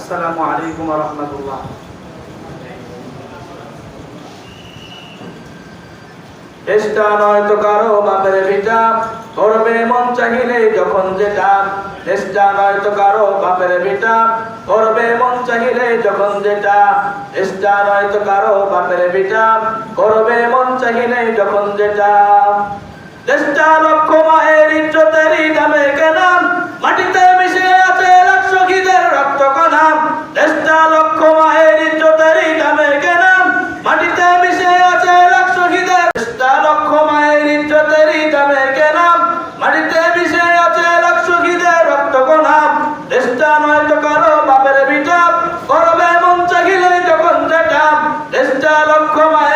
আসসালামু আলাইকুম রহমতুল্লাহ। চেষ্টা নয় তো কারও বাপের ভিটা করবে মন চাহিলে যখন যেটা। চেষ্টা নয় তো কারও বাপের ভিটা করবে মন চাহিলে যখন যেটা। চেষ্টা নয় তো কারও বাপের ভিটা করবে মন চাহিলে যখন যেটা। চেষ্টা লক্ষ্য লক্ষ মাইল